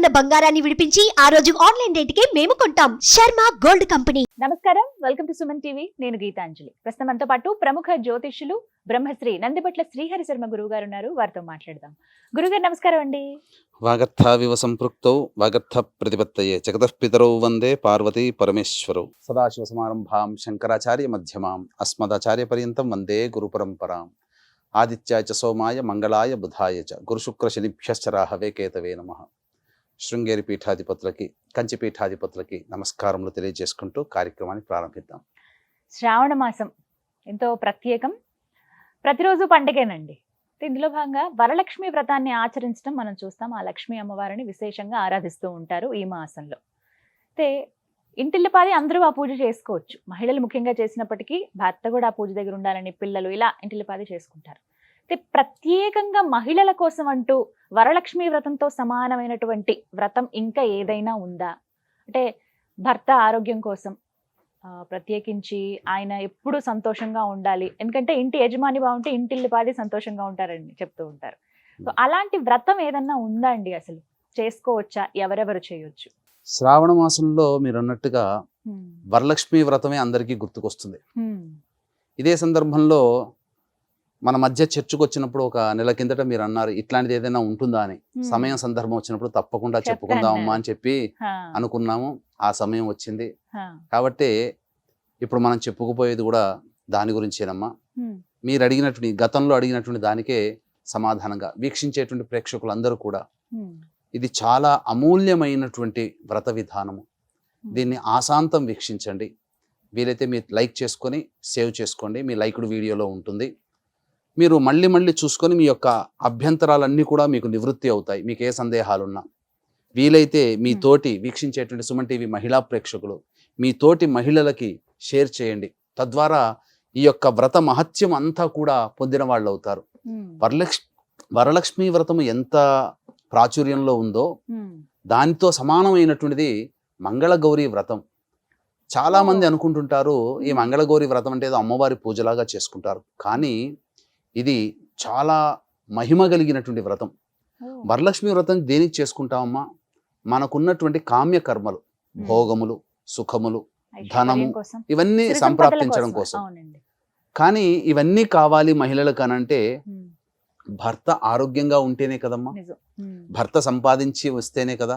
ఉన్న బంగారాన్ని విడిపించి ఆ రోజు ఆన్లైన్ రేటుకే మేము కొంటాం. Sharma gold company. నమస్కారం. Welcome to Suman TV. నేను గీతాంజలి. ప్రస్తుతం మనతో పాటు ప్రముఖ జ్యోతిష్యులు బ్రహ్మశ్రీ నందిపట్ల శ్రీహరి శర్మ గురువు గారు ఉన్నారు. వారితో మాట్లాడదాం. గురుగారు నమస్కారం అండి. వాగర్థావివ సంపృక్తౌ వాగర్థ ప్రతిపత్తయే. జగతః పితరౌ వందే పార్వతీ పరమేశ్వరౌ. సదాశివ సమారంభాం శంకరాచార్య మధ్యమాం. అస్మదాచార్య పర్యంతం వందే గురు పరంపరాం. ఆదిత్యాయ చ సోమాయ మంగళాయ బుధాయ చ. గురుశుక్ర శనిభ్యశ్చ రాహవే కేతవే నమ. శృంగేరి పీఠాధిపతులకి కంచి పీఠాధిపతులకి నమస్కారములు తెలియజేసుకుంటూ కార్యక్రమాన్ని ప్రారంభిద్దాం. శ్రావణ మాసం ఎంతో ప్రత్యేకం. ప్రతిరోజు పండగేనండి. ఇందులో భాగంగా వరలక్ష్మి వ్రతాన్ని ఆచరించడం మనం చూస్తాం. ఆ లక్ష్మీ అమ్మవారిని విశేషంగా ఆరాధిస్తూ ఉంటారు ఈ మాసంలో. అయితే ఇంటిల్లిపాది అందరూ ఆ పూజ చేసుకోవచ్చు. మహిళలు ముఖ్యంగా చేసినప్పటికీ భర్త కూడా ఆ పూజ దగ్గర ఉండాలని పిల్లలు ఇలా ఇంటిల్లిపాది చేసుకుంటారు. ప్రత్యేకంగా మహిళల కోసం అంటూ వరలక్ష్మి వ్రతంతో సమానమైనటువంటి వ్రతం ఇంకా ఏదైనా ఉందా? అంటే భర్త ఆరోగ్యం కోసం ప్రత్యేకించి ఆయన ఎప్పుడూ సంతోషంగా ఉండాలి. ఎందుకంటే ఇంటి యజమాని బాగుంటే ఇంటిల్లిపాది సంతోషంగా ఉంటారని చెప్తూ ఉంటారు. సో అలాంటి వ్రతం ఏదన్నా ఉందా అండి అసలు? చేసుకోవచ్చా? ఎవరెవరు చేయొచ్చు? శ్రావణ మాసంలో మీరు అన్నట్టుగా వరలక్ష్మి వ్రతమే అందరికీ గుర్తుకొస్తుంది. ఇదే సందర్భంలో మన మధ్య చర్చకు వచ్చినప్పుడు ఒక నెల కిందట మీరు అన్నారు ఇట్లాంటిది ఏదైనా ఉంటుందా? అని. సమయం సందర్భం వచ్చినప్పుడు తప్పకుండా చెప్పుకుందామమ్మా అని చెప్పి అనుకున్నాము. ఆ సమయం వచ్చింది. కాబట్టి ఇప్పుడు మనం చెప్పుకుపోయేది కూడా దాని గురించేనమ్మా. మీరు అడిగినటువంటి గతంలో అడిగినటువంటి దానికే సమాధానంగా వీక్షించేటువంటి ప్రేక్షకులందరూ కూడా ఇది చాలా అమూల్యమైనటువంటి వ్రత విధానము. దీన్ని ఆశాంతం వీక్షించండి. వీలైతే మీరు లైక్ చేసుకొని సేవ్ చేసుకోండి. మీ లైక్డ్ వీడియోలో ఉంటుంది. మీరు మళ్ళీ మళ్ళీ చూసుకొని మీ యొక్క అభ్యంతరాలన్నీ కూడా మీకు నివృత్తి అవుతాయి. మీకు ఏ సందేహాలున్నా. వీలైతే మీ. తోటి వీక్షించేటువంటి సుమన్ టీవీ మహిళా ప్రేక్షకులు మీ తోటి మహిళలకి షేర్ చేయండి. తద్వారా ఈ యొక్క వ్రత మహత్యం అంతా కూడా పొందిన వాళ్ళు అవుతారు వరలక్ష్మి వరలక్ష్మి వ్రతము ఎంత ప్రాచుర్యంలో ఉందో దానితో సమానమైనటువంటిది మంగళగౌరి వ్రతం. చాలా మంది అనుకుంటుంటారు ఈ మంగళగౌరి వ్రతం అంటే అమ్మవారి పూజలాగా చేసుకుంటారు. కానీ ఇది చాలా మహిమ కలిగినటువంటి వ్రతం. వరలక్ష్మి వ్రతం దేనికి చేసుకుంటామమ్మా? మనకున్నటువంటి కామ్య కర్మలు. భోగములు సుఖములు ధనము, ఇవన్నీ సంప్రాప్తించడం కోసం. కానీ ఇవన్నీ కావాలి మహిళలకు అనంటే భర్త ఆరోగ్యంగా ఉంటేనే కదమ్మా? భర్త సంపాదించి వస్తేనే కదా?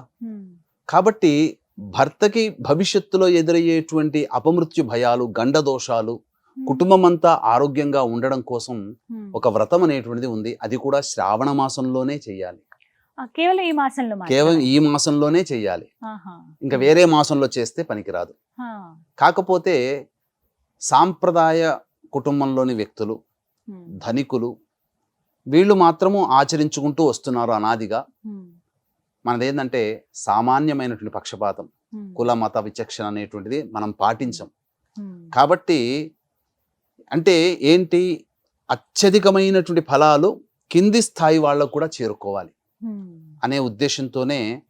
కాబట్టి భర్తకి భవిష్యత్తులో ఎదురయ్యేటువంటి అపమృత్యు భయాలు గండ దోషాలు హ్మ్, కుటుంబం అంతా ఆరోగ్యంగా ఉండడం కోసం. ఒక వ్రతం అనేటువంటిది ఉంది. అది కూడా శ్రావణ మాసంలోనే చెయ్యాలి. ఆ, కేవలం ఈ మాసంలో కేవలం మాత్రమే? ఈ మాసంలోనే చెయ్యాలి. ఆహా, ఇంకా వేరే మాసంలో చేస్తే పనికిరాదు. కాకపోతే సాంప్రదాయ కుటుంబంలోని వ్యక్తులు ధనికులు వీళ్ళు మాత్రము ఆచరించుకుంటూ వస్తున్నారు అనాదిగా. మనదేంటంటే సామాన్యమైనటువంటి పక్షపాతం కుల మత విచక్షణ అనేటువంటిది మనం పాటించం. కాబట్టి అంటే ఏంటి? అత్యధికమైనటువంటి ఫలాలు కింది స్థాయి వాళ్ళకు కూడా చేరుకోవాలి అనే ఉద్దేశంతోనే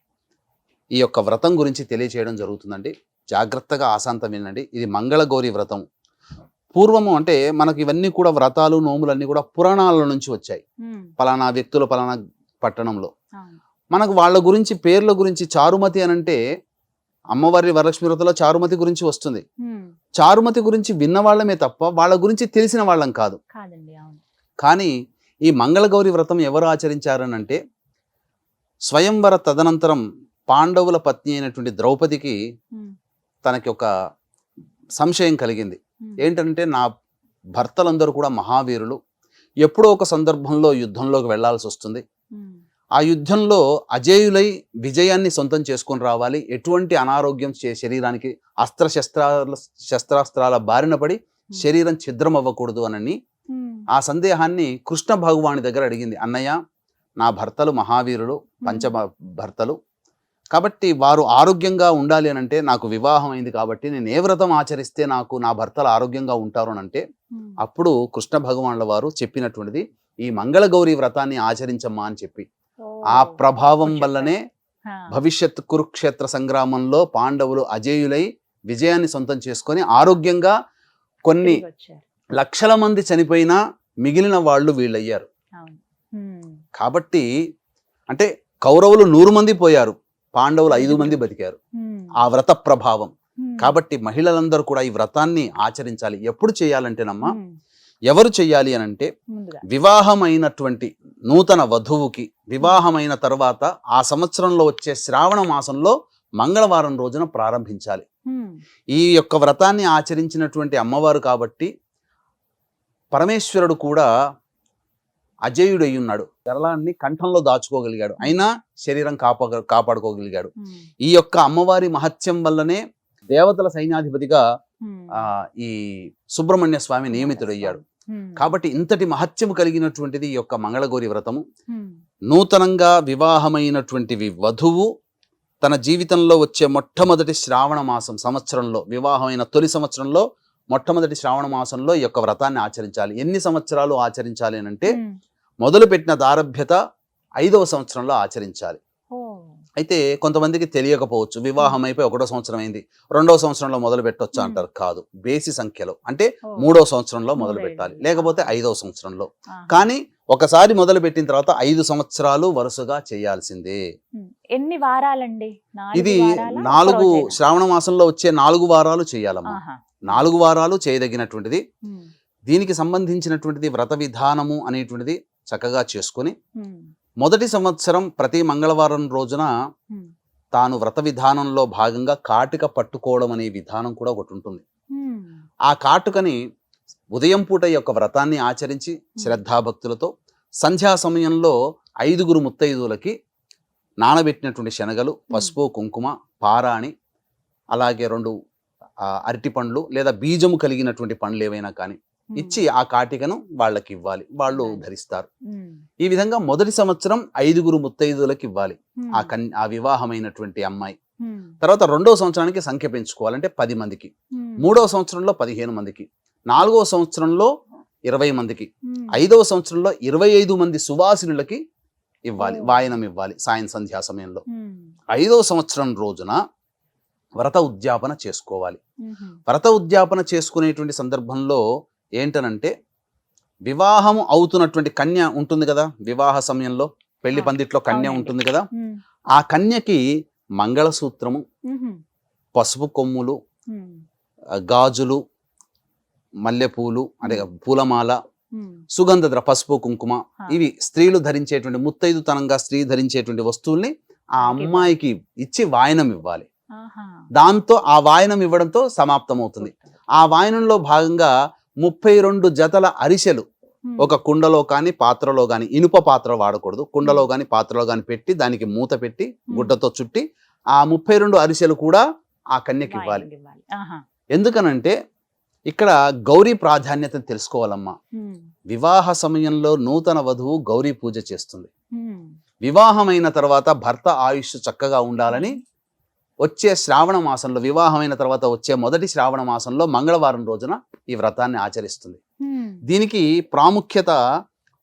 ఈ యొక్క వ్రతం గురించి తెలియచేయడం జరుగుతుందండి. జాగ్రత్తగా ఆశాంతం వినండి. ఇది మంగళగౌరి వ్రతం. పూర్వము అంటే మనకి ఇవన్నీ కూడా వ్రతాలు నోములన్నీ కూడా పురాణాల నుంచి వచ్చాయి. పలానా వ్యక్తులు పలానా పట్టణంలో. మనకు వాళ్ళ గురించి పేర్ల గురించి చారుమతి అని అంటే అమ్మవారి వరలక్ష్మి వ్రతంలో చారుమతి గురించి వస్తుంది. చారుమతి గురించి విన్న వాళ్ళమే తప్ప వాళ్ళ గురించి తెలిసిన వాళ్ళం కాదు. కానీ ఈ మంగళగౌరి వ్రతం ఎవరు ఆచరించారనంటే స్వయంవర తదనంతరం పాండవుల పత్ని అయినటువంటి ద్రౌపదికి తనకి ఒక సంశయం కలిగింది. ఏంటంటే నా భర్తలందరూ కూడా మహావీరులు. ఎప్పుడో ఒక సందర్భంలో యుద్ధంలోకి వెళ్ళాల్సి వస్తుంది ఆ యుద్ధంలో అజేయులై విజయాన్ని సొంతం చేసుకొని రావాలి. ఎటువంటి అనారోగ్యం చే- శరీరానికి అస్త్రశస్త్రాల శస్త్రాస్త్రాల బారిన పడి శరీరం ఛిద్రం అవ్వకూడదు అనని ఆ సందేహాన్ని కృష్ణ భగవాని దగ్గర అడిగింది. అన్నయ్య నా భర్తలు మహావీరులు పంచ భర్తలు. కాబట్టి వారు ఆరోగ్యంగా ఉండాలి అని అంటే నాకు వివాహం అయింది కాబట్టి నేను ఏ వ్రతం ఆచరిస్తే నాకు నా భర్తలు ఆరోగ్యంగా ఉంటారు అని అంటే అప్పుడు కృష్ణ భగవాన్ల వారు చెప్పినటువంటిది ఈ మంగళగౌరి వ్రతాన్ని ఆచరించమ్మా అని చెప్పి. ఆ ప్రభావం వల్లనే భవిష్యత్ కురుక్షేత్ర సంగ్రామంలో పాండవులు అజేయులై విజయాన్ని సొంతం చేసుకొని ఆరోగ్యంగా కొన్ని. లక్షల మంది చనిపోయినా మిగిలిన వాళ్ళు వీళ్ళయ్యారు. కాబట్టి అంటే కౌరవులు నూరు మంది పోయారు. పాండవులు ఐదు మంది బతికారు. ఆ వ్రత ప్రభావం. కాబట్టి మహిళలందరూ కూడా ఈ వ్రతాన్ని ఆచరించాలి. ఎప్పుడు చేయాలంటేనమ్మా ఎవరు చేయాలి అని అంటే వివాహమైనటువంటి నూతన వధువుకి వివాహమైన తర్వాత ఆ సంవత్సరంలో వచ్చే శ్రావణ మాసంలో మంగళవారం రోజున ప్రారంభించాలి. ఈ యొక్క వ్రతాన్ని ఆచరించినటువంటి అమ్మవారు కాబట్టి పరమేశ్వరుడు కూడా అజేయుడై ఉన్నాడు గరళాన్ని కంఠంలో దాచుకోగలిగాడు. అయినా శరీరం కాపా కాపాడుకోగలిగాడు. ఈ యొక్క అమ్మవారి మహత్యం వల్లనే దేవతల సైన్యాధిపతిగా ఈ సుబ్రహ్మణ్య స్వామి నియమితుడయ్యాడు. కాబట్టి ఇంతటి మహత్యము కలిగినటువంటిది ఈ యొక్క మంగళగౌరి వ్రతము. నూతనంగా వివాహమైనటువంటివి వధువు తన జీవితంలో వచ్చే మొట్టమొదటి శ్రావణ మాసం సంవత్సరంలో వివాహమైన తొలి సంవత్సరంలో మొట్టమొదటి శ్రావణ మాసంలో ఈ యొక్క వ్రతాన్ని ఆచరించాలి. ఎన్ని సంవత్సరాలు ఆచరించాలి అని అంటే మొదలుపెట్టిన దారభ్యత ఐదవ సంవత్సరంలో ఆచరించాలి. అయితే కొంతమందికి తెలియకపోవచ్చు వివాహం అయిపోయి ఒకటో సంవత్సరం అయింది రెండో సంవత్సరంలో మొదలు పెట్టొచ్చు. అంటారు కాదు. బేసి సంఖ్యలో. అంటే మూడో సంవత్సరంలో మొదలు. పెట్టాలి లేకపోతే ఐదవ సంవత్సరంలో. కానీ ఒకసారి మొదలు పెట్టిన తర్వాత ఐదు సంవత్సరాలు వరుసగా చేయాల్సిందే. ఎన్ని వారాలండి? ఇది నాలుగు? శ్రావణ మాసంలో వచ్చే నాలుగు వారాలు చేయాలమ్మా. నాలుగు వారాలు చేయదగినటువంటిది. దీనికి సంబంధించినటువంటిది వ్రత విధానము అనేటువంటిది చక్కగా చేసుకొని మొదటి సంవత్సరం ప్రతి మంగళవారం రోజున తాను వ్రత విధానంలో భాగంగా కాటిక పట్టుకోవడం అనే విధానం కూడా ఒకటి ఉంటుంది. ఆ కాటుకని ఉదయం పూట యొక్క వ్రతాన్ని ఆచరించి శ్రద్ధాభక్తులతో సంధ్యా సమయంలో ఐదుగురు ముత్తైదువులకి నానబెట్టినటువంటి శనగలు పసుపు కుంకుమ పారాణి అలాగే రెండు అరటి పండ్లు లేదా బీజము కలిగినటువంటి పండ్లు ఏవైనా కానీ ఇచ్చి ఆ కాటికను వాళ్ళకి ఇవ్వాలి వాళ్ళు. ధరిస్తారు. ఈ విధంగా మొదటి సంవత్సరం ఐదుగురు ముత్తైదువులకి ఇవ్వాలి. ఆ కన్ ఆ వివాహమైనటువంటి అమ్మాయి. తర్వాత రెండో సంవత్సరానికి సంఖ్య పెంచుకోవాలంటే పది మందికి. మూడవ సంవత్సరంలో పదిహేను మందికి. నాలుగవ సంవత్సరంలో ఇరవై మందికి. ఐదవ సంవత్సరంలో ఇరవై ఐదు మంది సువాసినులకి ఇవ్వాలి. వాయనం ఇవ్వాలి సాయం సంధ్యా సమయంలో. ఐదవ సంవత్సరం రోజున వ్రత ఉద్యాపన చేసుకోవాలి. వ్రత ఉద్యాపన చేసుకునేటువంటి సందర్భంలో ఏంటనంటే వివాహం అవుతున్నటువంటి కన్య ఉంటుంది కదా వివాహ సమయంలో పెళ్ళి పందిట్లో కన్య. ఉంటుంది కదా ఆ కన్యకి మంగళసూత్రము పసుపు కొమ్ములు గాజులు మల్లెపూలు అంటే పూలమాల సుగంధ ద్ర పసుపు కుంకుమ. ఇవి స్త్రీలు ధరించేటువంటి ముత్తైదుతనంగా స్త్రీ ధరించేటువంటి వస్తువుల్ని ఆ అమ్మాయికి ఇచ్చి వాయనం ఇవ్వాలి. దాంతో ఆ వాయనం ఇవ్వడంతో సమాప్తం అవుతుంది ఆ వాయనంలో భాగంగా ముప్పై రెండు జతల అరిసెలు. ఒక కుండలో కానీ పాత్రలో కానీ ఇనుప పాత్ర వాడకూడదు. కుండలో కానీ పాత్రలో కానీ పెట్టి దానికి మూత పెట్టి గుడ్డతో చుట్టి ఆ ముప్పై రెండు అరిసెలు కూడా ఆ కన్యకి ఇవ్వాలి. ఎందుకనంటే ఇక్కడ గౌరీ ప్రాధాన్యతను తెలుసుకోవాలమ్మా. వివాహ సమయంలో నూతన వధువు గౌరీ పూజ చేస్తుంది. వివాహమైన తర్వాత భర్త ఆయుష్ చక్కగా ఉండాలని వచ్చే శ్రావణ మాసంలో వివాహమైన తర్వాత వచ్చే మొదటి శ్రావణ మాసంలో మంగళవారం రోజున ఈ వ్రతాన్ని ఆచరిస్తుంది. దీనికి ప్రాముఖ్యత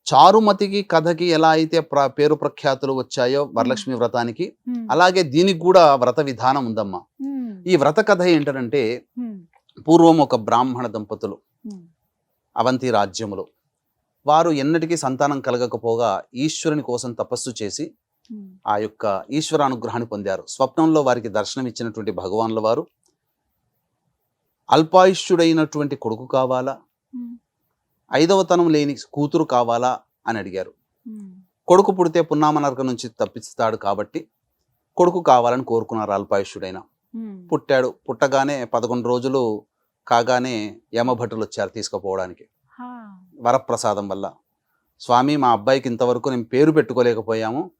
చారుమతికి కథకి ఎలా అయితే ప్ర పేరు ప్రఖ్యాతులు వచ్చాయో వరలక్ష్మి వ్రతానికి అలాగే దీనికి కూడా వ్రత విధానం ఉందమ్మా. ఈ వ్రత కథ ఏంటంటే పూర్వం ఒక బ్రాహ్మణ దంపతులు అవంతి రాజ్యములో. వారు ఎన్నటికీ సంతానం కలగకపోగా ఈశ్వరుని కోసం తపస్సు చేసి ఆ యొక్క ఈశ్వర అనుగ్రహాన్ని పొందారు. స్వప్నంలో వారికి దర్శనం ఇచ్చినటువంటి భగవాన్ల వారు. అల్పాయుష్యుడైనటువంటి కొడుకు కావాలా? ఉమ్, ఐదవతనం లేని కూతురు కావాలా? అని అడిగారు. ఉమ్, కొడుకు పుడితే పున్నామనర్క నుంచి తప్పిస్తాడు కాబట్టి కొడుకు కావాలని కోరుకున్నారు అల్పాయుష్యుడైన. పుట్టాడు. పుట్టగానే పదకొండు రోజులు కాగానే యమభటులు వచ్చారు తీసుకుపోవడానికి. వరప్రసాదం వల్ల. స్వామి మా అబ్బాయికి ఇంతవరకు నేను పేరు పెట్టుకోలేకపోయాము.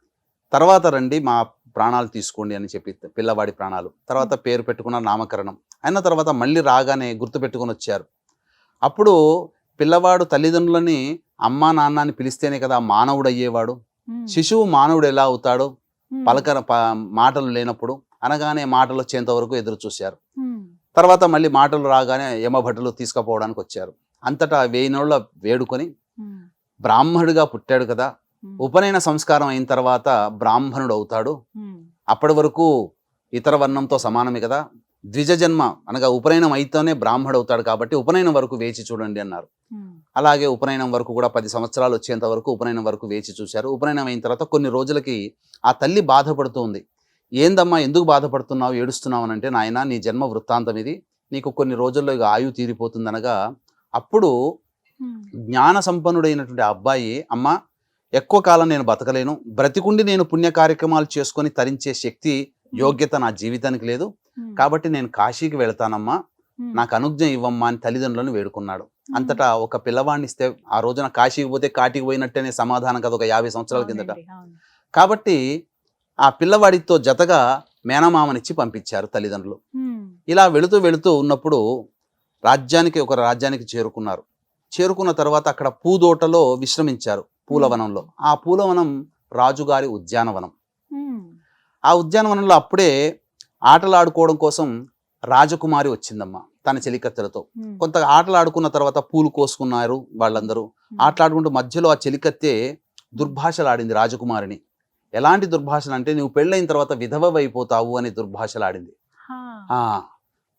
తర్వాత రండి మా ప్రాణాలు తీసుకోండి అని చెప్పి పిల్లవాడి ప్రాణాలు. తర్వాత పేరు పెట్టుకున్న నామకరణం. అయిన తర్వాత మళ్ళీ రాగానే గుర్తు పెట్టుకొని వచ్చారు. అప్పుడు పిల్లవాడు తల్లిదండ్రులని అమ్మా నాన్న అని పిలిస్తేనే కదా మానవుడు అయ్యేవాడు. శిశువు మానవుడు ఎలా అవుతాడు ఉమ్, పలకర ప- మాటలు లేనప్పుడు అనగానే మాటలు వచ్చేంత వరకు ఎదురు చూశారు. తర్వాత మళ్ళీ మాటలు రాగానే యమభటులు తీసుకుపోవడానికి వచ్చారు. అంతటా వేయినోళ్ళ వేడుకొని ఉమ్, బ్రాహ్మణుడిగా పుట్టాడు కదా ఉపనయన సంస్కారం అయిన తర్వాత బ్రాహ్మణుడు అవుతాడు. అప్పటి వరకు ఇతర వర్ణంతో సమానమే కదా. ద్విజ జన్మ అనగా ఉపనయనం అయితేనే బ్రాహ్మడు అవుతాడు కాబట్టి ఉపనయనం వరకు వేచి చూడండి అన్నారు. అలాగే ఉపనయనం వరకు కూడా పది సంవత్సరాలు వచ్చేంత వరకు ఉపనయనం వరకు వేచి చూశారు. ఉపనయనం అయిన తర్వాత కొన్ని రోజులకి ఆ తల్లి బాధపడుతూ ఉంది ఏందమ్మా ఎందుకు బాధపడుతున్నావు? ఏడుస్తున్నావు? అని అంటే నాయన నీ జన్మ వృత్తాంతం ఇది. నీకు కొన్ని రోజుల్లో ఇక ఆయువు తీరిపోతుందనగా అప్పుడు జ్ఞాన సంపన్నుడైనటువంటి అబ్బాయి అమ్మ ఎక్కువ కాలం నేను బతకలేను. బ్రతికుండి నేను పుణ్య కార్యక్రమాలు చేసుకొని తరించే శక్తి యోగ్యత నా జీవితానికి లేదు. కాబట్టి నేను కాశీకి వెళ్తానమ్మా. నాకు అనుజ్ఞ ఇవ్వమ్మా అని తల్లిదండ్రులను వేడుకున్నాడు. అంతటా ఒక పిల్లవాడిని ఇస్తే ఆ రోజున కాశీకి పోతే కాటికి పోయినట్టేనే సమాధానం కదా ఒక యాభై సంవత్సరాల కిందట. కాబట్టి ఆ పిల్లవాడితో జతగా మేనమామనిచ్చి పంపించారు తల్లిదండ్రులు. ఇలా వెళుతూ వెళుతూ ఉన్నప్పుడు రాజ్యానికి ఒక రాజ్యానికి చేరుకున్నారు. చేరుకున్న తర్వాత అక్కడ పూదోటలో విశ్రమించారు. పూలవనంలో. ఆ పూలవనం రాజుగారి ఉద్యానవనం. ఆ ఉద్యానవనంలో అప్పుడే ఆటలాడుకోవడం కోసం రాజకుమారి వచ్చిందమ్మ తన చెలికత్తెలతో. కొంత ఆటలు ఆడుకున్న తర్వాత పూలు కోసుకున్నారు వాళ్ళందరూ. ఆటలాడుకుంటూ మధ్యలో ఆ చెలికత్తే దుర్భాషలు ఆడింది రాజకుమారిని. ఎలాంటి దుర్భాషలు అంటే నువ్వు పెళ్ళైన తర్వాత విధవ అయిపోతావు అని దుర్భాషలు ఆడింది హా, ఆ,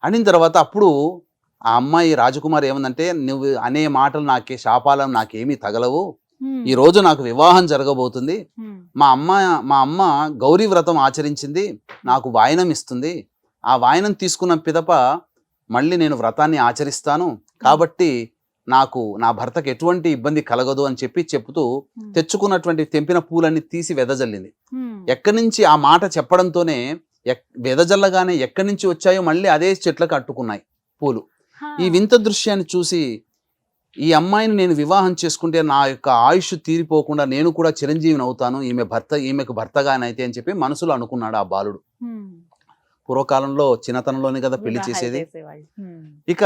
అనిన తర్వాత అప్పుడు ఆ అమ్మాయి రాజకుమారి ఏమందంటే నువ్వు అనే మాటలు నాకే శాపాలను నాకేమీ తగలవు. ఈ రోజు నాకు వివాహం జరగబోతుంది. మా అమ్మ మా అమ్మ గౌరీ వ్రతం ఆచరించింది. నాకు వాయనం ఇస్తుంది. ఆ వాయనం తీసుకున్న పిదప మళ్ళీ నేను వ్రతాన్ని ఆచరిస్తాను. కాబట్టి నాకు నా భర్తకు ఎటువంటి ఇబ్బంది కలగదు అని చెప్పి చెప్తూ తెచ్చుకున్నటువంటి తెంపిన పూలన్నీ తీసి వెదజల్లింది. ఎక్కడి నుంచి ఆ మాట చెప్పడంతోనే వెదజల్లగానే ఎక్కడి నుంచి వచ్చాయో మళ్ళీ అదే చెట్లకు అట్టుకున్నాయి పూలు. ఈ వింత దృశ్యాన్ని చూసి ఈ అమ్మాయిని నేను వివాహం చేసుకుంటే నా యొక్క ఆయుష్ తీరిపోకుండా నేను కూడా చిరంజీవిని అవుతాను ఈమె భర్త ఈమెకు భర్తగానైతే అని చెప్పి మనసులో అనుకున్నాడు ఆ బాలుడు. పూర్వకాలంలో చిన్నతనంలోనే కదా పెళ్ళి చేసేది. ఇక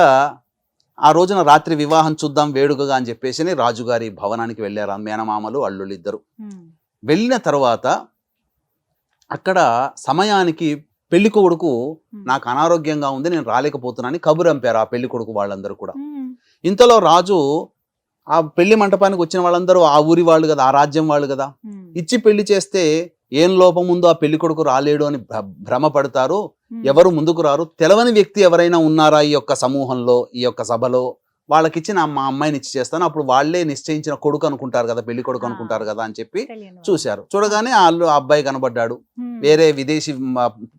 ఆ రోజున రాత్రి వివాహం చూద్దాం వేడుకగా అని చెప్పేసి రాజుగారి భవనానికి వెళ్ళారు మేనమామలు అల్లుళ్ళు ఇద్దరు వెళ్ళిన తర్వాత అక్కడ సమయానికి పెళ్ళి కొడుకు నాకు అనారోగ్యంగా ఉంది నేను రాలేకపోతున్నానని కబురు అంపారు ఆ పెళ్ళి కొడుకు వాళ్ళందరూ కూడా. ఇంతలో రాజు ఆ పెళ్ళి మంటపానికి వచ్చిన వాళ్ళందరూ ఆ ఊరి వాళ్ళు కదా ఆ రాజ్యం వాళ్ళు కదా. ఇచ్చి పెళ్ళి చేస్తే ఏం లోపం ఉందో ఆ పెళ్ళి కొడుకు రాలేడు అని భ్ర- భ్రమపడతారు. ఎవరు ముందుకు రారు? తెలవని వ్యక్తి ఎవరైనా ఉన్నారా ఈ యొక్క సమూహంలో ఈ యొక్క సభలో? వాళ్ళకిచ్చి నా మా అమ్మాయిని ఇచ్చి చేస్తాను. అప్పుడు వాళ్ళే నిశ్చయించిన కొడుకు అనుకుంటారు కదా పెళ్ళి కొడుకు. అనుకుంటారు కదా అని చెప్పి. చూశారు. చూడగానే వాళ్ళు ఆ అబ్బాయి కనబడ్డాడు. వేరే విదేశీ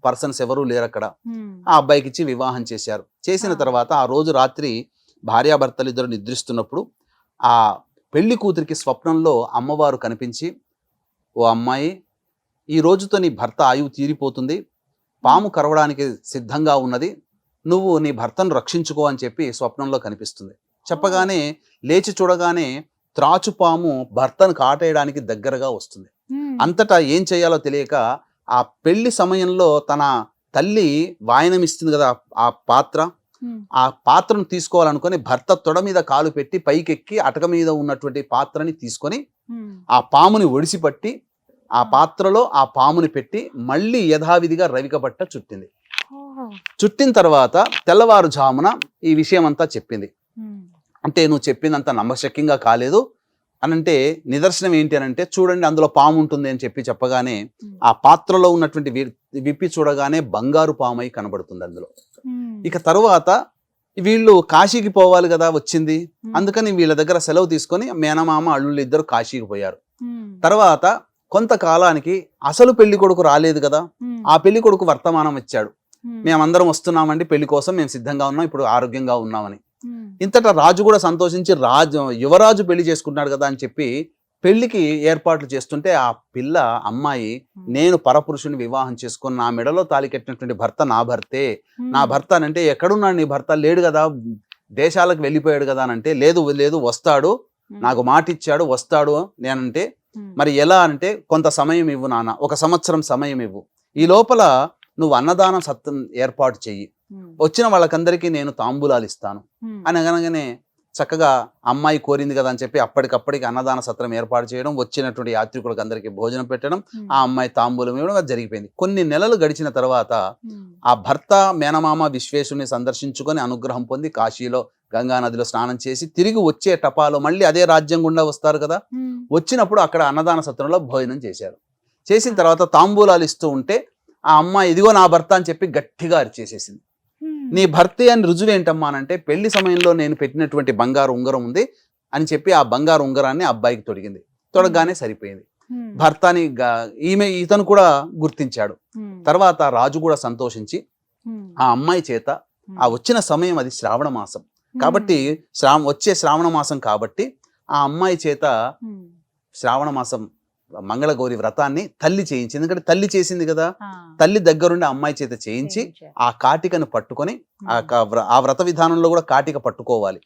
పర్సన్స్ ఎవరూ లేరు అక్కడ ఆ అబ్బాయికి ఇచ్చి వివాహం చేశారు. చేసిన. తర్వాత ఆ రోజు రాత్రి భార్యాభర్తలు ఇద్దరు నిద్రిస్తున్నప్పుడు ఆ పెళ్ళి కూతురికి స్వప్నంలో అమ్మవారు కనిపించి ఓ అమ్మాయి ఈ రోజుతో నీ భర్త ఆయువు తీరిపోతుంది పాము కరవడానికి సిద్ధంగా ఉన్నది నువ్వు నీ భర్తను రక్షించుకో అని చెప్పి స్వప్నంలో కనిపిస్తుంది. చెప్పగానే లేచి చూడగానే త్రాచు పాము భర్తను కాటేయడానికి దగ్గరగా వస్తుంది. అంతటా ఏం చేయాలో తెలియక ఆ పెళ్ళి సమయంలో తన తల్లి వాయనం ఇస్తుంది కదా ఆ పాత్ర ఆ పాత్రను తీసుకోవాలనుకొని భర్త తొడ మీద కాలు పెట్టి పైకెక్కి అటక మీద ఉన్నటువంటి పాత్రని తీసుకొని ఆ పాముని ఒడిసిపట్టి ఆ పాత్రలో ఆ పాముని పెట్టి మళ్ళీ యథావిధిగా రవిక బట్ట చుట్టింది. చుట్టిన తర్వాత తెల్లవారుజామున ఈ విషయం అంతా చెప్పింది అంటే నువ్వు చెప్పిందంత నమ్మశక్యంగా కాలేదు. అని అంటే నిదర్శనం ఏంటి అని అంటే చూడండి అందులో పాము ఉంటుంది అని చెప్పి చెప్పగానే ఆ పాత్రలో ఉన్నటువంటి విప్పి చూడగానే బంగారు పామై కనబడుతుంది అందులో. ఇక తరువాత వీళ్ళు కాశీకి పోవాలి కదా వచ్చింది. అందుకని వీళ్ళ దగ్గర సెలవు తీసుకొని మేనమామ అల్లుళ్ళు ఇద్దరు కాశీకి పోయారు. తర్వాత కొంతకాలానికి అసలు పెళ్ళి కొడుకు రాలేదు కదా. ఆ పెళ్ళి కొడుకు వర్తమానం ఇచ్చాడు. ఉమ్, మేమందరం వస్తున్నామండి పెళ్ళి కోసం మేము సిద్ధంగా ఉన్నాం ఇప్పుడు ఆరోగ్యంగా ఉన్నామని. ఇంతటా రాజు కూడా సంతోషించి రాజు యువరాజు పెళ్ళి చేసుకుంటున్నాడు కదా అని చెప్పి పెళ్ళికి ఏర్పాట్లు చేస్తుంటే ఆ పిల్ల అమ్మాయి నేను పరపురుషుని వివాహం చేసుకుని నా మెడలో తాలి కట్టినటువంటి భర్త నా భర్తే. నా భర్త అని అంటే ఎక్కడున్నాడు నీ భర్త? లేడు కదా. దేశాలకు వెళ్ళిపోయాడు కదా అని అంటే లేదు లేదు వస్తాడు. నాకు మాట ఇచ్చాడు వస్తాడు నేనంటే మరి ఎలా అంటే కొంత సమయం ఇవ్వు నాన్న ఒక సంవత్సరం సమయం ఇవ్వు. ఈ లోపల నువ్వు అన్నదానం సత్తం ఏర్పాటు చెయ్యి. వచ్చిన వాళ్ళకందరికీ నేను తాంబూలాలు ఇస్తాను. అని అనగానే చక్కగా అమ్మాయి కోరింది కదా అని చెప్పి అప్పటికప్పటికి అన్నదాన సత్రం ఏర్పాటు చేయడం వచ్చినటువంటి యాత్రికులకు అందరికీ భోజనం పెట్టడం ఆ అమ్మాయి తాంబూలం ఇవ్వడం అది జరిగిపోయింది. కొన్ని నెలలు గడిచిన తర్వాత ఆ భర్త మేనమామ విశ్వేశుని సందర్శించుకొని అనుగ్రహం పొంది కాశీలో గంగా నదిలో స్నానం చేసి తిరిగి వచ్చే టపాలో మళ్ళీ అదే రాజ్యం గుండా వస్తారు కదా. వచ్చినప్పుడు అక్కడ అన్నదాన సత్రంలో భోజనం చేశారు. చేసిన తర్వాత తాంబూలాలు ఇస్తూ ఉంటే ఆ అమ్మాయి ఇదిగో నా భర్త అని చెప్పి గట్టిగా అరిచేసేసింది. నీ భర్తే అని రుజువు ఏంటమ్మా అంటే పెళ్ళి సమయంలో నేను పెట్టినటువంటి బంగారు ఉంగరం ఉంది అని చెప్పి ఆ బంగారు ఉంగరాన్ని అబ్బాయికి తొడిగింది. తొడగానే సరిపోయింది. ఉమ్, భర్తని ఈమె ఇతను కూడా గుర్తించాడు. తర్వాత రాజు కూడా సంతోషించి ఆ అమ్మాయి చేత ఆ వచ్చిన సమయం అది శ్రావణ మాసం. కాబట్టి శ్రావ వచ్చే శ్రావణ మాసం కాబట్టి ఆ అమ్మాయి చేత శ్రావణ మాసం మంగళగౌరి వ్రతాన్ని తల్లి చేయించింది ఎందుకంటే తల్లి చేసింది కదా తల్లి దగ్గరుండి అమ్మాయి చేత చేయించి. ఆ కాటికను పట్టుకొని ఆ వ్రత విధానంలో కూడా కాటిక పట్టుకోవాలి.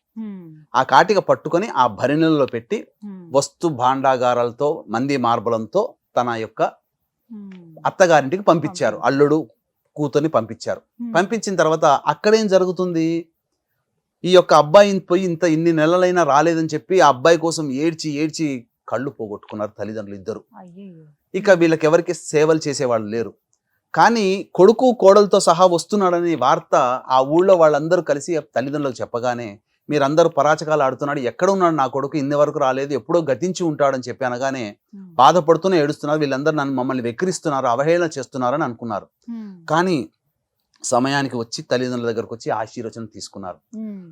ఆ కాటిక పట్టుకొని ఆ భరిణెలలో పెట్టి వస్తు భాండాగారాలతో మంది మార్బలంతో తన యొక్క అత్తగారింటికి పంపించారు. అల్లుడు కూతుర్ని పంపించారు. పంపించిన తర్వాత అక్కడేం జరుగుతుంది? ఈ యొక్క అబ్బాయి పోయి ఇంత ఇన్ని నెలలైనా రాలేదని చెప్పి ఆ అబ్బాయి కోసం ఏడ్చి ఏడ్చి కళ్ళు పోగొట్టుకున్నారు తల్లిదండ్రులు ఇద్దరు. ఇక వీళ్ళకి ఎవరికి సేవలు చేసేవాళ్ళు లేరు. కానీ కొడుకు కోడలతో సహా వస్తున్నాడని వార్త ఆ ఊళ్ళో వాళ్ళందరూ కలిసి తల్లిదండ్రులకు చెప్పగానే మీరందరూ పరాచకాలు ఆడుతున్నాడు ఎక్కడ ఉన్నాడు నా కొడుకు? ఇన్ని వరకు రాలేదు ఎప్పుడో గతించి ఉంటాడని చెప్పి అనగానే బాధపడుతూనే ఏడుస్తున్నారు. వీళ్ళందరూ నన్ను మమ్మల్ని వెక్కిరిస్తున్నారు అవహేళన చేస్తున్నారని అనుకున్నారు. కానీ సమయానికి వచ్చి తల్లిదండ్రుల దగ్గరకు వచ్చి ఆశీర్వచనం తీసుకున్నారు.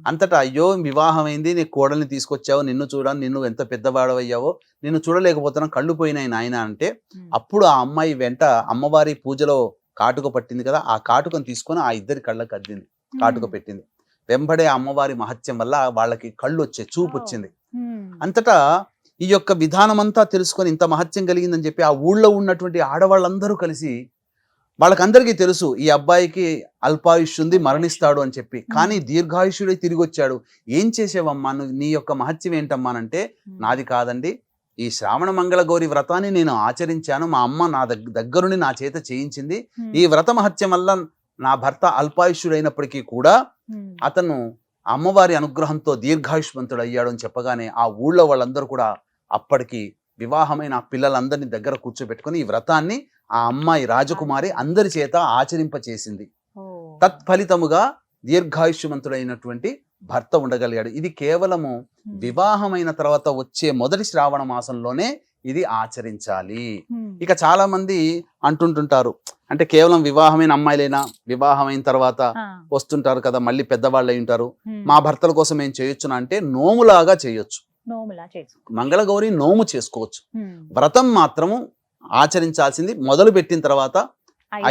అంతటా అయ్యో వివాహం అయింది నీ కోడల్ని తీసుకొచ్చావు నిన్ను చూడాలి నిన్ను ఎంత పెద్దవాడవయ్యావో నిన్ను చూడలేకపోతున్నా కళ్ళు పోయినాయి నాయన అంటే అప్పుడు ఆ అమ్మాయి వెంట అమ్మవారి పూజలో కాటుక పట్టింది కదా ఆ కాటుకను తీసుకొని ఆ ఇద్దరి కళ్ళకు అద్దింది కాటుక పెట్టింది. వెంబడే అమ్మవారి మహత్యం వల్ల వాళ్ళకి కళ్ళు వచ్చే చూపు. వచ్చింది. అంతటా ఈ యొక్క విధానం అంతా తెలుసుకొని ఇంత మహత్యం కలిగిందని చెప్పి ఆ ఊళ్ళో ఉన్నటువంటి ఆడవాళ్ళందరూ కలిసి వాళ్ళకందరికీ తెలుసు ఈ అబ్బాయికి అల్పాయుష్ ఉంది మరణిస్తాడు అని చెప్పి. కానీ దీర్ఘాయుష్యుడే తిరిగి వచ్చాడు ఏం చేసేవమ్మా? నువ్వు నీ యొక్క మహత్యం ఏంటమ్మానంటే నాది కాదండి. ఈ శ్రావణ మంగళ గౌరి వ్రతాన్ని నేను ఆచరించాను. మా అమ్మ నా దగ్గ దగ్గరుండి నా చేత చేయించింది. ఈ వ్రత మహత్యం వల్ల నా భర్త అల్పాయుష్యుడైనప్పటికీ కూడా అతను అమ్మవారి అనుగ్రహంతో దీర్ఘాయుష్మంతుడు అయ్యాడు అని చెప్పగానే ఆ ఊళ్ళో వాళ్ళందరూ కూడా అప్పటికి వివాహమైన పిల్లలందరినీ దగ్గర కూర్చోబెట్టుకొని ఈ వ్రతాన్ని ఆ అమ్మాయి రాజకుమారి అందరి చేత ఆచరింపచేసింది. ఓ, తత్ఫలితముగా దీర్ఘాయుష్యవంతుడైనటువంటి భర్త ఉండగలిగాడు. ఇది కేవలము వివాహమైన తర్వాత వచ్చే మొదటి శ్రావణ మాసంలోనే ఇది ఆచరించాలి. ఇక చాలా మంది అంటుంటుంటారు అంటే కేవలం వివాహమైన అమ్మాయిలైనా వివాహమైన తర్వాత వస్తుంటారు కదా మళ్ళీ పెద్దవాళ్ళు అయి ఉంటారు. మా భర్తల కోసం ఏం చేయొచ్చునా అంటే నోములాగా చేయొచ్చు. మంగళగౌరి నోము చేసుకోవచ్చు. వ్రతం మాత్రము ఆచరించాల్సింది మొదలు పెట్టిన తర్వాత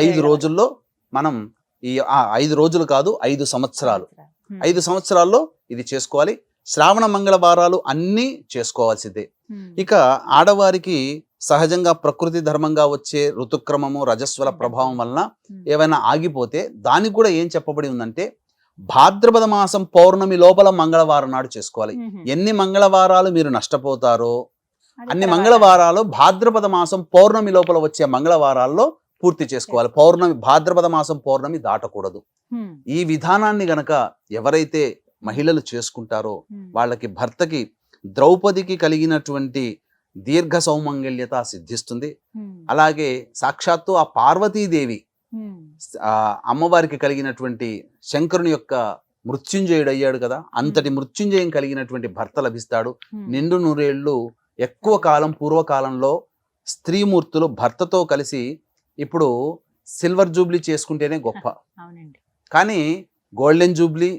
ఐదు రోజుల్లో మనం ఈ ఆ, ఐదు రోజులు కాదు ఐదు సంవత్సరాలు. ఐదు సంవత్సరాల్లో ఇది చేసుకోవాలి. శ్రావణ మంగళవారాలు అన్నీ చేసుకోవాల్సిందే. ఇక ఆడవారికి సహజంగా ప్రకృతి ధర్మంగా వచ్చే ఋతుక్రమము రజస్వల ప్రభావం వలన ఏమైనా ఆగిపోతే దానికి కూడా ఏం చెప్పబడి ఉందంటే భాద్రపద మాసం పౌర్ణమి లోపల మంగళవారం నాడు చేసుకోవాలి. ఎన్ని మంగళవారాలు మీరు నష్టపోతారో అన్ని. మంగళవారాలు భాద్రపద మాసం పౌర్ణమి లోపల వచ్చే మంగళవారాల్లో పూర్తి చేసుకోవాలి. పౌర్ణమి భాద్రపద మాసం పౌర్ణమి దాటకూడదు. ఈ విధానాన్ని గనక ఎవరైతే మహిళలు చేసుకుంటారో వాళ్ళకి భర్తకి ద్రౌపదికి కలిగినటువంటి దీర్ఘ సౌమంగళ్యత సిద్ధిస్తుంది. అలాగే సాక్షాత్తు ఆ పార్వతీదేవి అమ్మవారికి కలిగినటువంటి శంకరుని యొక్క మృత్యుంజయుడు అయ్యాడు కదా. అంతటి మృత్యుంజయం కలిగినటువంటి భర్త లభిస్తాడు. నిండు నూరేళ్ళు ఎక్కువ కాలం పూర్వకాలంలో స్త్రీమూర్తులు భర్తతో కలిసి ఇప్పుడు సిల్వర్ జూబ్లీ చేసుకుంటేనే గొప్ప. కానీ గోల్డెన్ జూబ్లీ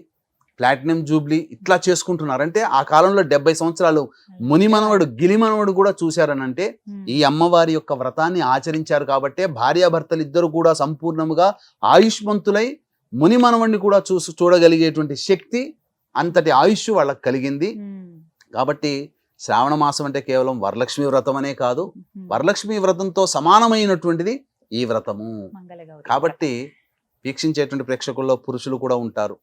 ప్లాటినం జూబ్లీ ఇట్లా చేసుకుంటున్నారు. అంటే ఆ కాలంలో డెబ్బై సంవత్సరాలు మునిమనవడు గిలిమనవడు కూడా చూశారనంటే ఈ అమ్మవారి యొక్క వ్రతాన్ని ఆచరించారు కాబట్టే భార్యాభర్తలు ఇద్దరు కూడా సంపూర్ణముగా ఆయుష్మంతులై మునిమనవడిని కూడా చూసి చూడగలిగేటువంటి శక్తి అంతటి ఆయుష్ వాళ్ళకి కలిగింది. కాబట్టి శ్రావణ మాసం అంటే కేవలం వరలక్ష్మి వ్రతం అనే కాదు వరలక్ష్మి వ్రతంతో సమానమైనటువంటిది ఈ వ్రతము. కాబట్టి వీక్షించేటువంటి ప్రేక్షకుల్లో పురుషులు కూడా ఉంటారు.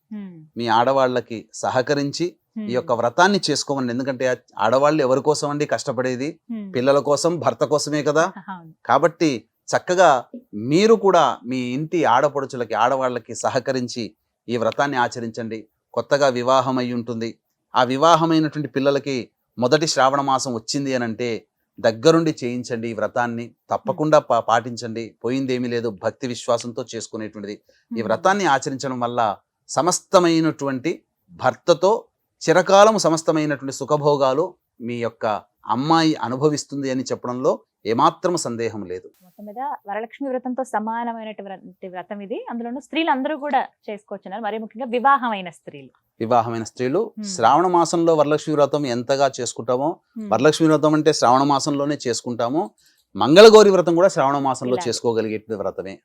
మీ ఆడవాళ్ళకి సహకరించి ఈ యొక్క వ్రతాన్ని చేసుకోమని ఎందుకంటే ఆడవాళ్ళు ఎవరి కోసం అండి కష్టపడేది పిల్లల కోసం భర్త కోసమే కదా? కాబట్టి చక్కగా మీరు కూడా మీ ఇంటి ఆడపడుచులకి ఆడవాళ్ళకి సహకరించి ఈ వ్రతాన్ని ఆచరించండి. కొత్తగా వివాహం అయి ఉంటుంది. ఆ వివాహమైనటువంటి పిల్లలకి మొదటి శ్రావణ మాసం వచ్చింది అని అంటే దగ్గరుండి చేయించండి ఈ వ్రతాన్ని తప్పకుండా పా- పాటించండి. పోయిందేమీ లేదు భక్తి విశ్వాసంతో చేసుకునేటువంటిది. ఈ వ్రతాన్ని ఆచరించడం వల్ల సమస్తమైనటువంటి భర్తతో చిరకాలం సమస్తమైనటువంటి సుఖభోగాలు మీ యొక్క అమ్మాయి అనుభవిస్తుంది అని చెప్పడంలో ఏమాత్రం సందేహం లేదు. మొత్తం మీద వరలక్ష్మి వ్రతంతో సమానమైనటువంటి వ్రతం ఇది. అందులోనూ స్త్రీలు అందరూ కూడా చేసుకోవచ్చు మరి ముఖ్యంగా వివాహమైన స్త్రీలు. వివాహమైన స్త్రీలు. శ్రావణ మాసంలో వరలక్ష్మి వ్రతం ఎంతగా చేసుకుంటామో. వరలక్ష్మి వ్రతం అంటే శ్రావణ మాసంలోనే చేసుకుంటాము మంగళగౌరి వ్రతం కూడా శ్రావణ మాసంలో. చేసుకోగలిగే వ్రతమే.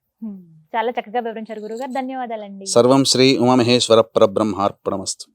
చాలా చక్కగా వివరించారు గురుగారు ధన్యవాదాలండి సర్వం శ్రీ ఉమామహేశ్వర పరబ్రహ్మార్పణమస్తు